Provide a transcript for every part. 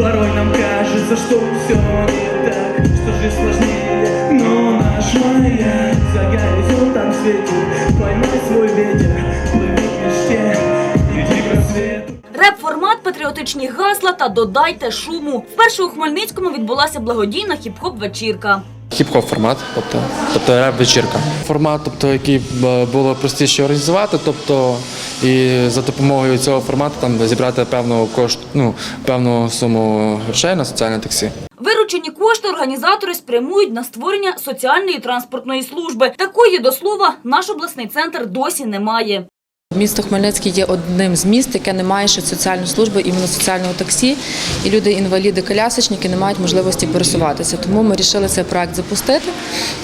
Порой нам кажется, что все не так Что жизнь сложнее, но наш маяк За горизонтом светит Поймай свой ветер, Реп-формат, патріотичні гасла та додайте шуму. Вперше у Хмельницькому відбулася благодійна хіп-хоп вечірка. Хіп-хоп формат, тобто, тобто реп-вечірка. Формат, тобто, який б було простіше організувати, тобто і за допомогою цього формату там зібрати певну кошт, ну, певну суму грошей на соціальне таксі. Виручені кошти організатори спрямують на створення соціальної транспортної служби. Такої, до слова, наш обласний центр досі не має. Місто Хмельницький є одним з міст, яке не має ще соціальної служби, іменно соціального таксі. І люди, інваліди, колясочники не мають можливості пересуватися. Тому ми вирішили цей проект запустити.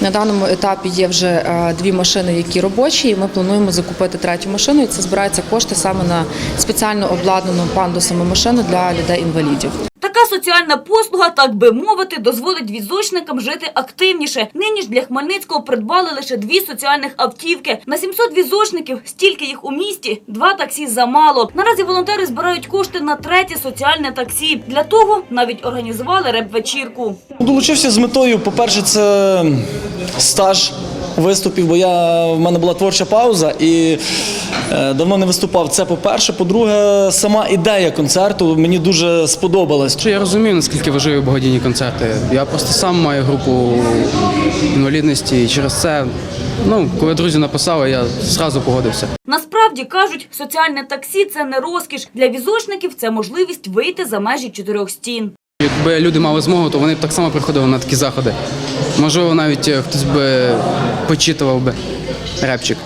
На даному етапі є вже е, дві машини, які робочі. І ми плануємо закупити третю машину. І це збираються кошти саме на спеціально обладнану пандусами машину для людей-інвалідів. Така соціальна послуга, так би мовити, дозволить візочникам жити активніше. Нині ж для Хмельницького придбали лише дві соціальних автівки. На 700 візочників, стільки їх у місті, два таксі замало. Наразі волонтери збирають кошти на третє соціальне таксі. Для того навіть організували реп-вечірку. Долучився з метою, по-перше, це стаж виступів, бо я, в мене була творча пауза і е, давно не виступав. Це по-перше. По-друге, сама ідея концерту мені дуже сподобалась. Що я розумію, наскільки важливі благодійні концерти. Я просто сам маю групу інвалідності, і через це, ну, коли друзі написали, я зразу погодився. Насправді кажуть, соціальне таксі це не розкіш. Для візочників це можливість вийти за межі чотирьох стін. Якби люди мали змогу, то вони б так само приходили на такі заходи. Можливо, навіть е, хтось би почитував би репчик.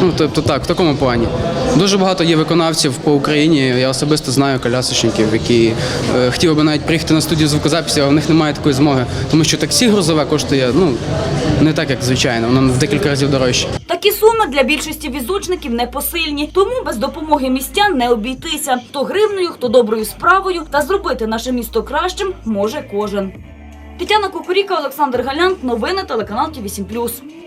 Ну, тобто так, в такому плані. Дуже багато є виконавців по Україні. Я особисто знаю колясочників, які е, хотіли би навіть приїхати на студію звукозаписі, але в них немає такої змоги. Тому що таксі грузове коштує ну, не так, як звичайно, воно в декілька разів дорожче. Такі суми для більшості візочників непосильні, тому без допомоги містян не обійтися. Хто гривною, хто доброю справою, та зробити наше місто кращим може кожен. Тетяна Кукуріка, Олександр Галянт, новини телеканал Ті 8+.